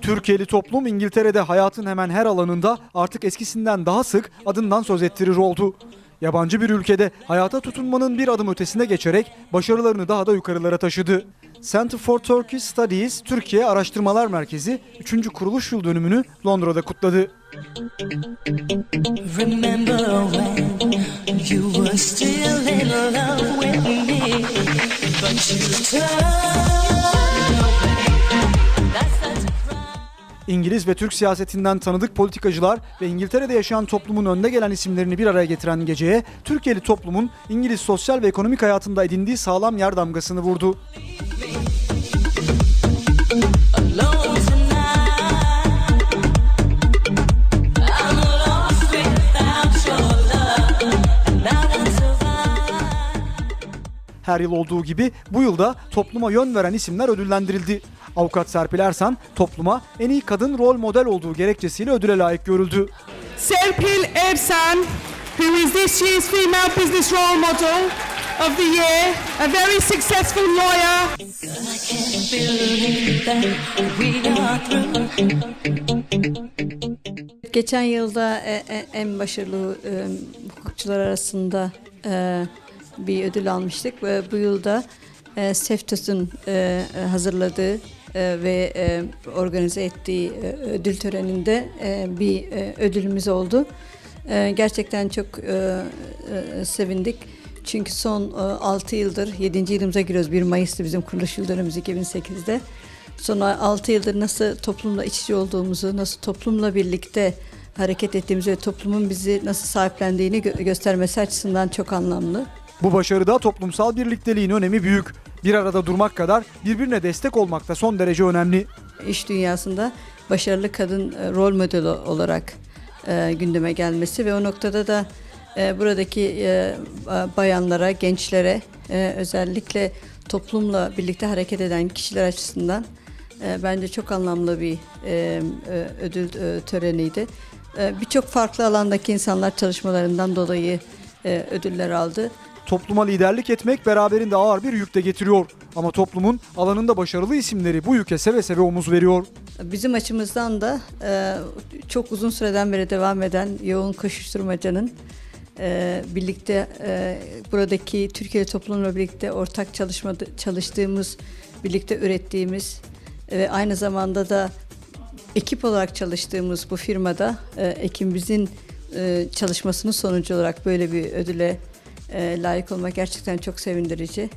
Türkiye'li toplum İngiltere'de hayatın hemen her alanında artık eskisinden daha sık adından söz ettirir oldu. Yabancı bir ülkede hayata tutunmanın bir adım ötesine geçerek başarılarını daha da yukarılara taşıdı. Center for Turkish Studies Türkiye Araştırmalar Merkezi 3. kuruluş yıl dönümünü Londra'da kutladı. Remember İngiliz ve Türk siyasetinden tanıdık politikacılar ve İngiltere'de yaşayan toplumun önde gelen isimlerini bir araya getiren geceye Türkiye'li toplumun İngiliz sosyal ve ekonomik hayatında edindiği sağlam yer damgasını vurdu. Her yıl olduğu gibi bu yılda topluma yön veren isimler ödüllendirildi. Avukat Serpil Ersan topluma en iyi kadın rol model olduğu gerekçesiyle ödüle layık görüldü. Serpil Ersan, who is this year's Female Business Role Model of the Year, a very successful lawyer. Geçen yılda e- e- en başarılı e, hukukçular arasında bir ödül almıştık ve bu yılda e, Seftus'un e, e, hazırladığı e, ve e, organize ettiği e, ödül töreninde e, bir e, ödülümüz oldu. E, gerçekten çok e, e, sevindik. Çünkü son e, 6 yıldır, 7. yılımıza giriyoruz. 1 Mayıs'tı bizim kuruluş yıl dönümümüz 2008'de. Son 6 yıldır nasıl toplumla iç içe olduğumuzu, nasıl toplumla birlikte hareket ettiğimizi ve toplumun bizi nasıl sahiplendiğini gö- göstermesi açısından çok anlamlı. Bu başarıda toplumsal birlikteliğin önemi büyük. Bir arada durmak kadar birbirine destek olmak da son derece önemli. İş dünyasında başarılı kadın e, rol modeli olarak e, gündeme gelmesi ve o noktada da e, buradaki e, ba- bayanlara, gençlere e, özellikle toplumla birlikte hareket eden kişiler açısından e, bence çok anlamlı bir e, e, ödül e, töreniydi. E, Birçok farklı alandaki insanlar çalışmalarından dolayı e, ödüller aldı. Topluma liderlik etmek beraberinde ağır bir yük de getiriyor. Ama toplumun alanında başarılı isimleri bu yüke seve seve omuz veriyor. Bizim açımızdan da e, çok uzun süreden beri devam eden yoğun koşuşturmacanın e, birlikte e, buradaki Türkiye toplumla birlikte ortak çalışma çalıştığımız, birlikte ürettiğimiz ve aynı zamanda da ekip olarak çalıştığımız bu firmada e, ekibimizin e, çalışmasının sonucu olarak böyle bir ödüle e, layık olmak gerçekten çok sevindirici.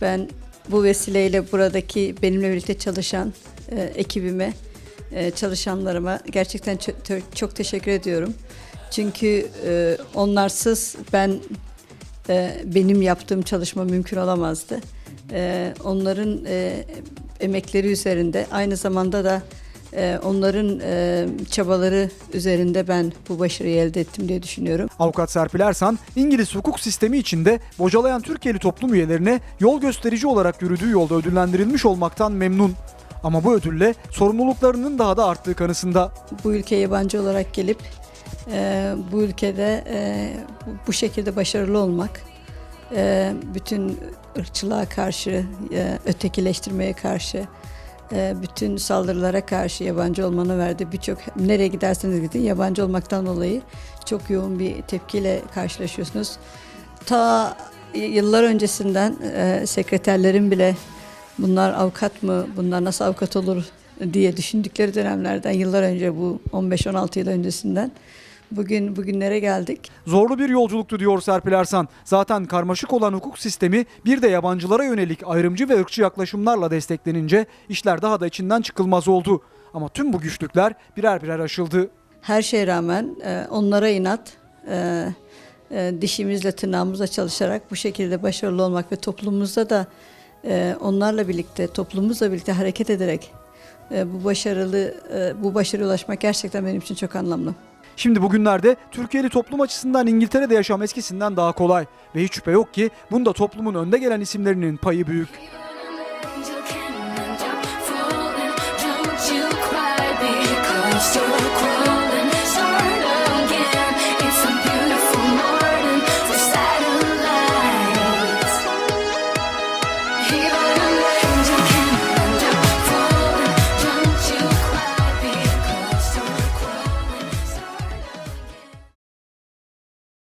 Ben bu vesileyle buradaki benimle birlikte çalışan e, ekibime, e, çalışanlarıma gerçekten çok, çok teşekkür ediyorum. Çünkü e, onlarsız ben e, benim yaptığım çalışma mümkün olamazdı. E, onların e, emekleri üzerinde aynı zamanda da onların e, çabaları üzerinde ben bu başarıyı elde ettim diye düşünüyorum. Avukat Serpil Ersan, İngiliz hukuk sistemi içinde bocalayan Türkiye'li toplum üyelerine yol gösterici olarak yürüdüğü yolda ödüllendirilmiş olmaktan memnun. Ama bu ödülle sorumluluklarının daha da arttığı kanısında. bu ülkeye yabancı olarak gelip e, bu ülkede e, bu- şekilde başarılı olmak, e, bütün ırkçılığa karşı, e, ötekileştirmeye karşı, bütün saldırılara karşı yabancı olmanı verdi. Birçok nereye giderseniz gidin yabancı olmaktan dolayı çok yoğun bir tepkiyle karşılaşıyorsunuz. Ta yıllar öncesinden e, sekreterlerin bile bunlar avukat mı, bunlar nasıl avukat olur diye düşündükleri dönemlerden yıllar önce bu 15-16 yıl öncesinden bugün bugünlere geldik. Zorlu bir yolculuktu diyor Serpil Ersan. Zaten karmaşık olan hukuk sistemi bir de yabancılara yönelik ayrımcı ve ırkçı yaklaşımlarla desteklenince işler daha da içinden çıkılmaz oldu. Ama tüm bu güçlükler birer birer aşıldı. Her şeye rağmen e, onlara inat, e, e, dişimizle tırnağımızla çalışarak bu şekilde başarılı olmak ve toplumumuzda da onlarla birlikte, toplumumuzla birlikte hareket ederek bu başarılı bu başarıya ulaşmak gerçekten benim için çok anlamlı. Şimdi bugünlerde Türkiye'li toplum açısından İngiltere'de yaşam eskisinden daha kolay. Ve hiç şüphe yok ki bunda toplumun önde gelen isimlerinin payı büyük.